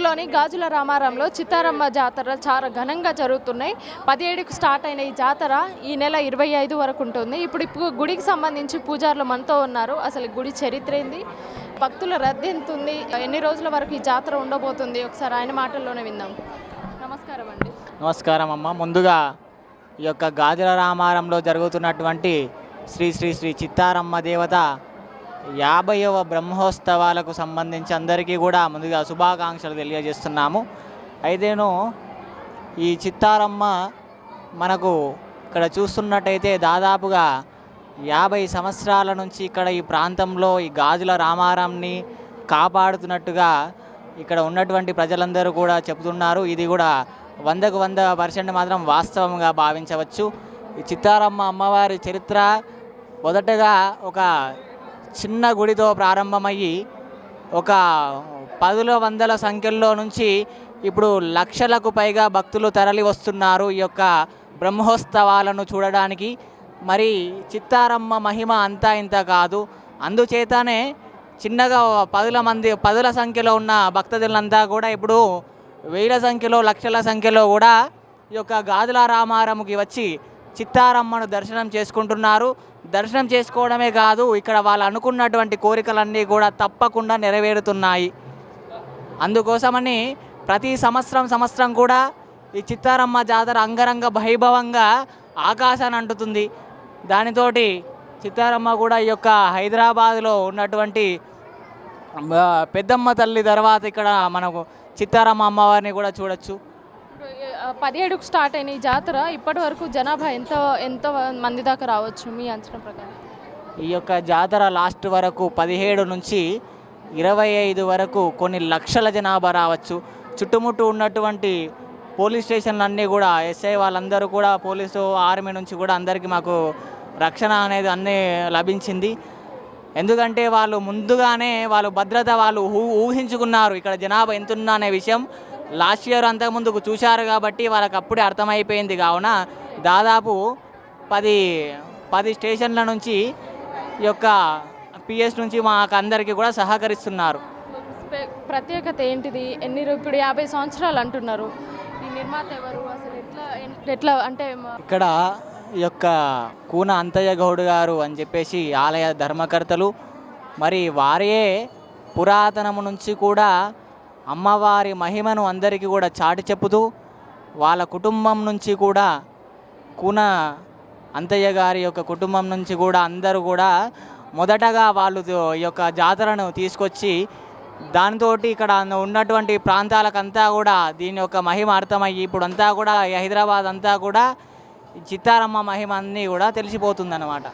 గాజుల రామారంలో చిత్తారమ్మ జాతర చాలా ఘనంగా జరుగుతున్నాయి. పదిహేడుకు స్టార్ట్ అయిన ఈ జాతర ఈ నెల ఇరవై ఐదు వరకు ఉంటుంది. ఇప్పుడు ఇప్పుడు గుడికి సంబంధించి పూజారులు మనతో ఉన్నారు. అసలు గుడి చరిత్ర ఏంది? భక్తుల రద్దీ ఎంత ఉంది? ఎన్ని రోజుల వరకు ఈ జాతర ఉండబోతుంది? ఒకసారి ఆయన మాటల్లోనే విందాం. నమస్కారం అండి. నమస్కారం అమ్మ. ముందుగా ఈ యొక్క గాజుల రామారంలో జరుగుతున్నటువంటి శ్రీ శ్రీ శ్రీ చిత్తారమ్మ దేవత యాభైవ బ్రహ్మోత్సవాలకు సంబంధించి అందరికీ కూడా ముందుగా శుభాకాంక్షలు తెలియజేస్తున్నాము. అయితేను ఈ చిత్తారమ్మ మనకు ఇక్కడ చూస్తున్నట్టయితే దాదాపుగా యాభై సంవత్సరాల నుంచి ఇక్కడ ఈ ప్రాంతంలో ఈ గాజుల రామారాంని కాపాడుతున్నట్టుగా ఇక్కడ ఉన్నటువంటి ప్రజలందరూ కూడా చెబుతున్నారు. ఇది కూడా వందకు వంద పర్సెంట్ మాత్రం వాస్తవంగా భావించవచ్చు. ఈ చిత్తారమ్మ అమ్మవారి చరిత్ర మొదటగా ఒక చిన్న గుడితో ప్రారంభమయ్యి ఒక పదుల వందల సంఖ్యల్లో నుంచి ఇప్పుడు లక్షలకు పైగా భక్తులు తరలి వస్తున్నారు ఈ యొక్క బ్రహ్మోత్సవాలను చూడడానికి. మరి చిత్తారమ్మ మహిమ అంతా ఇంత కాదు. అందుచేతనే చిన్నగా పదుల మంది పదుల సంఖ్యలో ఉన్న భక్తజనులంతా కూడా ఇప్పుడు వేల సంఖ్యలో లక్షల సంఖ్యలో కూడా ఈ యొక్క గాజుల రామారముకి వచ్చి చిత్తారమ్మను దర్శనం చేసుకుంటున్నారు. దర్శనం చేసుకోవడమే కాదు ఇక్కడ వాళ్ళు అనుకున్నటువంటి కోరికలన్నీ కూడా తప్పకుండా నెరవేరుతున్నాయి. అందుకోసమని ప్రతి సంవత్సరం సంవత్సరం కూడా ఈ చిత్తారమ్మ జాతర అంగరంగ వైభవంగా ఆకాశాన్ని అంటుతుంది. దానితోటి చిత్తారమ్మ కూడా ఈ యొక్క హైదరాబాద్లో ఉన్నటువంటి పెద్దమ్మ తల్లి తర్వాత ఇక్కడ మనకు చిత్తారమ్మ అమ్మవారిని కూడా చూడొచ్చు. పదిహేడుకు స్టార్ట్ అయిన ఈ జాతర. ఇప్పటి వరకు జనాభా ఎంత ఎంత మంది దాకా రావచ్చు మీ అంచనా ప్రకారం? ఈ యొక్క జాతర లాస్ట్ వరకు పదిహేడు నుంచి ఇరవై ఐదు వరకు కొన్ని లక్షల జనాభా రావచ్చు. చుట్టుముట్టు ఉన్నటువంటి పోలీస్ స్టేషన్లన్నీ కూడా ఎస్ఐ వాళ్ళందరూ కూడా పోలీసు ఆర్మీ నుంచి కూడా అందరికీ మాకు రక్షణ అనేది అన్నీ లభించింది. ఎందుకంటే వాళ్ళు ముందుగానే వాళ్ళు భద్రత వాళ్ళు ఊహించుకున్నారు ఇక్కడ జనాభా ఎంతున్నా అనే విషయం. లాస్ట్ ఇయర్ అంతకుముందుకు చూశారు కాబట్టి వాళ్ళకి అప్పుడే అర్థమైపోయింది కావున దాదాపు పది పది స్టేషన్ల నుంచి ఈ యొక్క పిఎస్ నుంచి మాకు అందరికీ కూడా సహకరిస్తున్నారు. ప్రత్యేకత ఏంటిది? ఎన్ని ఇప్పుడు యాభై సంవత్సరాలు అంటున్నారు. ఈ నిర్మాత ఎవరు? అసలు ఎట్లా ఎట్లా అంటే ఇక్కడ ఈ యొక్క కూన అంతయ్య గౌడ్ గారు అని చెప్పేసి ఆలయ ధర్మకర్తలు మరి వారే పురాతనము నుంచి కూడా అమ్మవారి మహిమను అందరికీ కూడా చాటి చెప్పుతూ వాళ్ళ కుటుంబం నుంచి కూడా కూన అంతయ్య గారి యొక్క కుటుంబం నుంచి కూడా అందరూ కూడా మొదటగా వాళ్ళు ఈ యొక్క జాతరను తీసుకొచ్చి దానితో ఇక్కడ ఉన్నటువంటి ప్రాంతాలకంతా కూడా దీని యొక్క మహిమ అర్థమయ్యి ఇప్పుడు అంతా కూడా హైదరాబాద్ అంతా కూడా చిత్తారమ్మ మహిమ అన్నీ కూడా తెలిసిపోతుందన్నమాట.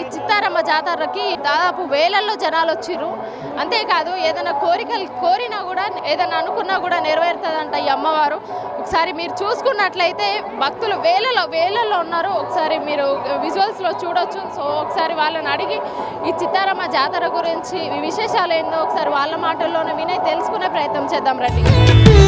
ఈ చిత్తారమ్మ జాతరకి దాదాపు వేలల్లో జనాలు వచ్చిర్రు. అంతేకాదు ఏదైనా కోరికలు కోరినా కూడా ఏదైనా అనుకున్నా కూడా నెరవేరుతుందంట ఈ అమ్మవారు. ఒకసారి మీరు చూసుకున్నట్లయితే భక్తులు వేలలో వేలల్లో ఉన్నారు. ఒకసారి మీరు విజువల్స్లో చూడొచ్చు. సో ఒకసారి వాళ్ళని అడిగి ఈ చిత్తారమ్మ జాతర గురించి విశేషాలు ఏందో ఒకసారి వాళ్ళ మాటల్లోనే వినే తెలుసుకునే ప్రయత్నం చేద్దాం రండి.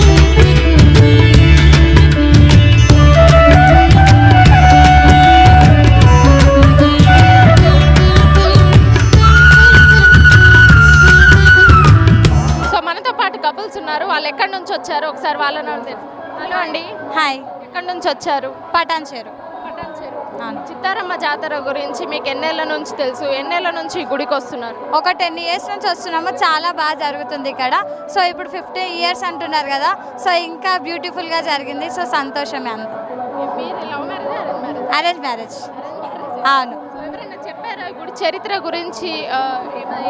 ఒకసారి వాళ్ళని తెలుసు. హలో అండి. హాయ్. ఎక్కడి నుంచి వచ్చారు? పటాన్ చేరు అవును. చిత్తారమ్మ జాతర గురించి మీకు ఎన్నేళ్ళ నుంచి తెలుసు? ఎన్నేళ్ళ నుంచి ఈ గుడికి వస్తున్నారు? ఒక టెన్ ఇయర్స్ నుంచి వస్తున్నాము. చాలా బాగా జరుగుతుంది ఇక్కడ. సో ఇప్పుడు ఫిఫ్టీ ఇయర్స్ అంటున్నారు కదా. సో ఇంకా బ్యూటిఫుల్గా జరిగింది. సో సంతోషమే అంత. Arrange marriage? అవును. ఎవరైనా చెప్పారా ఈ గుడి చరిత్ర గురించి?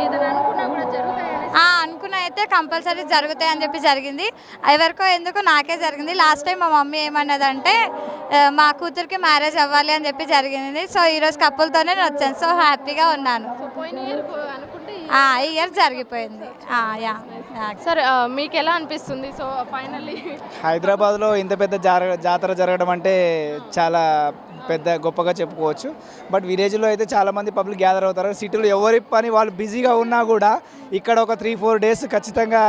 ఏదైనా అనుకున్నా కూడా జరుగుతాయని అయితే కంపల్సరీ జరుగుతాయి అని చెప్పి జరిగింది. ఎవరికో ఎందుకు నాకే జరిగింది? లాస్ట్ టైం మా మమ్మీ ఏమన్నదంటే మా కూతురికి మ్యారేజ్ అవ్వాలి అని చెప్పి జరిగింది. సో ఈరోజు కప్పులతోనే నేను వచ్చాను. సో హ్యాపీగా ఉన్నాను. ఈ- ఇయర్ జరిగిపోయింది. యా. సార్ మీకు ఎలా అనిపిస్తుంది? సో ఫైనల్లీ uh, హైదరాబాద్లో ఇంత పెద్ద జాతర జరగడం అంటే చాలా పెద్ద గొప్పగా చెప్పుకోవచ్చు. బట్ విలేజ్లో అయితే చాలామంది పబ్లిక్ గ్యాదర్ అవుతారు. సిటీలో ఎవరి పని వాళ్ళు బిజీగా ఉన్నా కూడా ఇక్కడ ఒక త్రీ ఫోర్ డేస్ ఖచ్చితంగా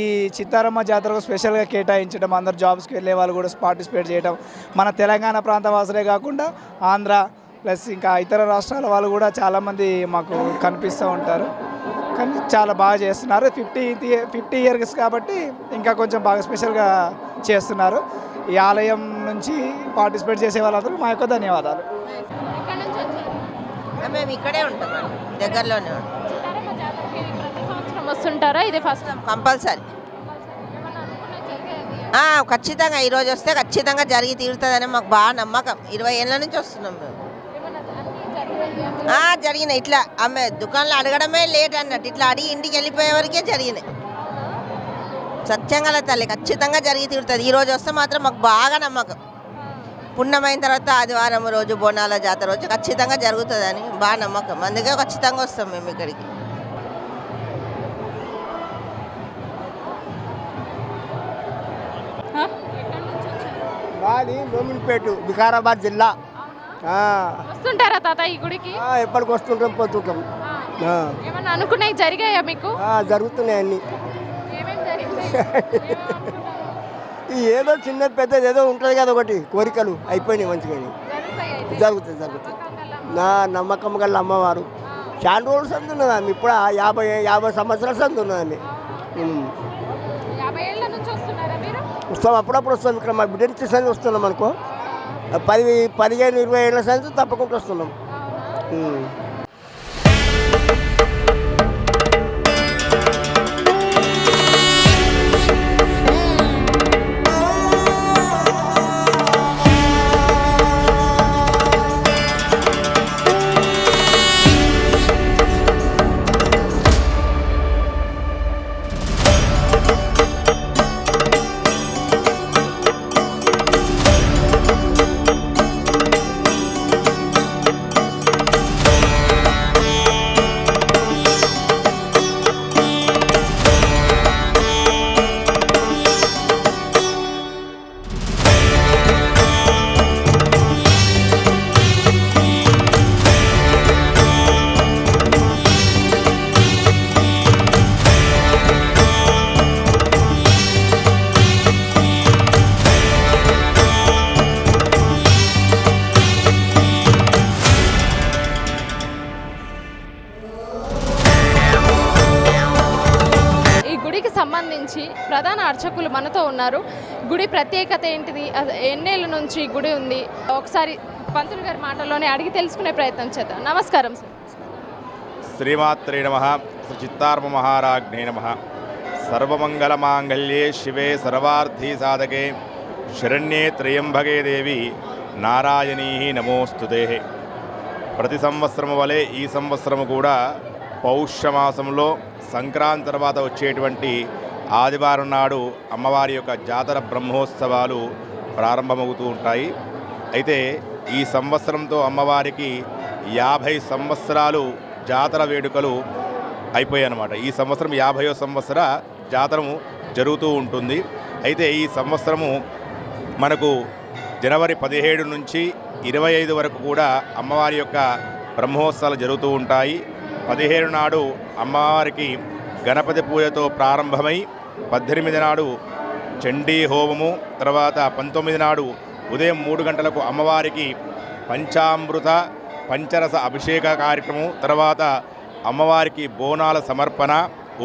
ఈ చిత్తారమ్మ జాతరకు స్పెషల్గా కేటాయించడం అందరు జాబ్స్కి వెళ్ళే వాళ్ళు కూడా పార్టిసిపేట్ చేయడం మన తెలంగాణ ప్రాంత వాసులే కాకుండా ఆంధ్ర ప్లస్ ఇంకా ఇతర రాష్ట్రాల వాళ్ళు కూడా చాలామంది మాకు కనిపిస్తూ ఉంటారు. కానీ చాలా బాగా చేస్తున్నారు. ఫిఫ్టీ ఫిఫ్టీ ఇయర్స్ కాబట్టి ఇంకా కొంచెం బాగా స్పెషల్గా చేస్తున్నారు. ఈ ఆలయం నుంచి పార్టిసిపేట్ చేసే వాళ్ళందరూ మా యొక్క ధన్యవాదాలు. మేము ఇక్కడే దగ్గరలోనే ఉంటాం. సంవత్సరం వస్తుంటారా? ఇది ఫస్ట్ కంపల్సరీ. ఖచ్చితంగా. ఈరోజు వస్తే ఖచ్చితంగా జరిగి తీరుతుందని మాకు బాగా నమ్మకం. ఇరవై ఏళ్ళ నుంచి వస్తున్నాం మేము ఏమన్నా అన్నీ జరిగాయి ఆ, జరిగినాయి. ఇట్లా ఆమె దుకాణంలో అడగడమే లేట్ అన్నట్టు. ఇట్లా అడిగి ఇంటికి వెళ్ళిపోయే వరకే జరిగినాయి. సత్యంగా తల్లి ఖచ్చితంగా జరిగి తీరుతుంది. ఈ రోజు వస్తే మాత్రం మాకు బాగా నమ్మకం. పుణ్యమైన తర్వాత ఆదివారం రోజు బోనాల జాతర రోజు ఖచ్చితంగా జరుగుతుందని బాగా నమ్మకం. అందుకే ఖచ్చితంగా వస్తాం మేము ఇక్కడికి. మాది మోమిన్పేట వికారాబాద్ జిల్లా. వస్తుంటారా తాత ఈ గుడికి? ఎప్పటికి వస్తుంటాం పోతుంటాం. ఏమన్నా అనుకున్నాయి జరిగాయా మీకు? జరుగుతున్నాయి అన్ని. ఏదో చిన్న పెద్దది ఏదో ఉంటుంది కదా ఒకటి కోరికలు అయిపోయినాయి మంచిగా. జరుగుతుంది జరుగుతుంది నా నమ్మకం గల అమ్మవారు. చాలా రోజులు సంది ఉన్నది ఆమె ఇప్పుడు యాభై యాభై సంవత్సరాల సంది ఉన్నది ఆమె. ఉమ్. యాభై ఏళ్ళ నుంచి వస్తున్నారా మీరు? వస్తాం అప్పుడప్పుడు వస్తాం ఇక్కడ మా బిడ్డ నుంచి వస్తున్నాం అనుకో. పది పదిహేను ఇరవై ఏళ్ళ సంది తప్పకుండా వస్తున్నాం. ఉన్నారు గుడి ప్రత్యేకత ఏంటిది? ఎన్నేళ్ళ నుంచి గుడి ఉంది? ఒకసారి పంతులు గారి మాటల్లోనే అడిగి తెలుసుకునే ప్రయత్నం చేద్దాం. నమస్కారం సార్. శ్రీమాత్రే నమ. శ్రీ చిత్తార్మ మహారాజ్ఞే నమ. సర్వమంగళమాంగళ్యే శివే సర్వార్థీ సాధకే. శరణ్యే త్రయంబగే దేవి. నారాయణీ నమోస్తుతే ప్రతి సంవత్సరము వలె ఈ సంవత్సరము కూడా పౌష్యమాసంలో సంక్రాంతి తర్వాత వచ్చేటువంటి ఆదివారం నాడు అమ్మవారి యొక్క జాతర బ్రహ్మోత్సవాలు ప్రారంభమవుతూ ఉంటాయి. అయితే ఈ సంవత్సరంతో అమ్మవారికి యాభై సంవత్సరాలు జాతర వేడుకలు అయిపోయాయన్నమాట. ఈ సంవత్సరం యాభయో సంవత్సర జాతరము జరుగుతూ ఉంటుంది. అయితే ఈ సంవత్సరము మనకు జనవరి పదిహేడు నుంచి ఇరవై ఐదు వరకు కూడా అమ్మవారి యొక్క బ్రహ్మోత్సవాలు జరుగుతూ ఉంటాయి. పదిహేడు నాడు అమ్మవారికి గణపతి పూజతో ప్రారంభమై పద్దెనిమిది నాడు చండీ హోమము తర్వాత పంతొమ్మిది నాడు ఉదయం మూడు గంటలకు అమ్మవారికి పంచామృత పంచరస అభిషేక కార్యక్రమం తర్వాత అమ్మవారికి బోనాల సమర్పణ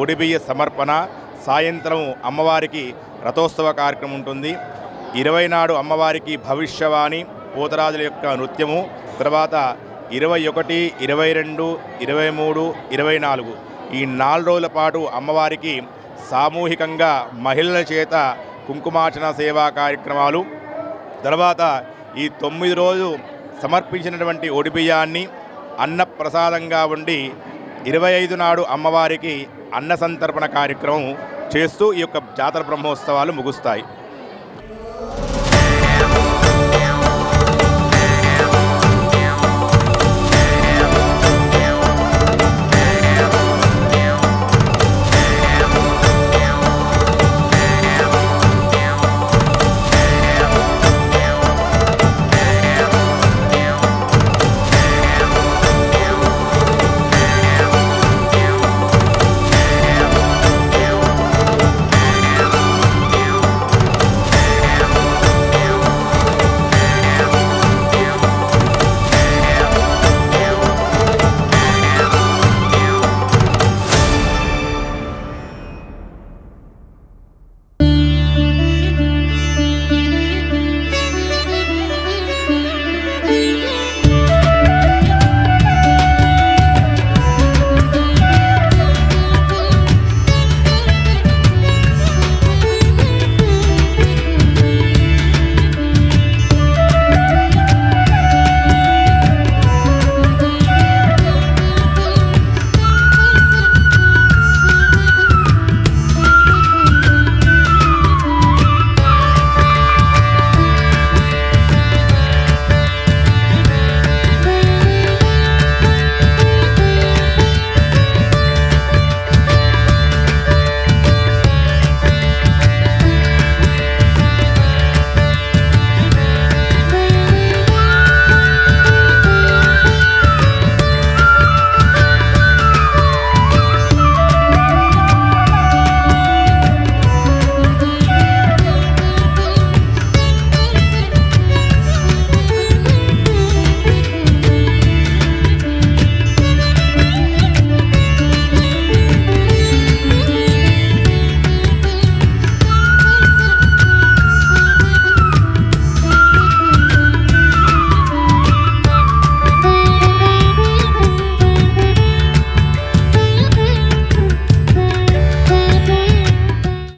ఒడిబియ్య సమర్పణ సాయంత్రం అమ్మవారికి రథోత్సవ కార్యక్రమం ఉంటుంది. ఇరవై నాడు అమ్మవారికి భవిష్యవాణి పోతరాజుల యొక్క నృత్యము తర్వాత ఇరవై ఒకటి ఇరవై రెండు ఇరవై మూడు ఇరవై నాలుగు. ఈ నాలుగు రోజుల పాటు అమ్మవారికి సామూహికంగా మహిళల చేత కుంకుమార్చన సేవా కార్యక్రమాలు తర్వాత ఈ తొమ్మిది రోజు సమర్పించినటువంటి ఒడిబియ్యాన్ని అన్నప్రసాదంగా ఉండి ఇరవై ఐదు నాడు అమ్మవారికి అన్న సంతర్పణ కార్యక్రమం చేస్తూ ఈ యొక్క జాతర బ్రహ్మోత్సవాలు ముగుస్తాయి.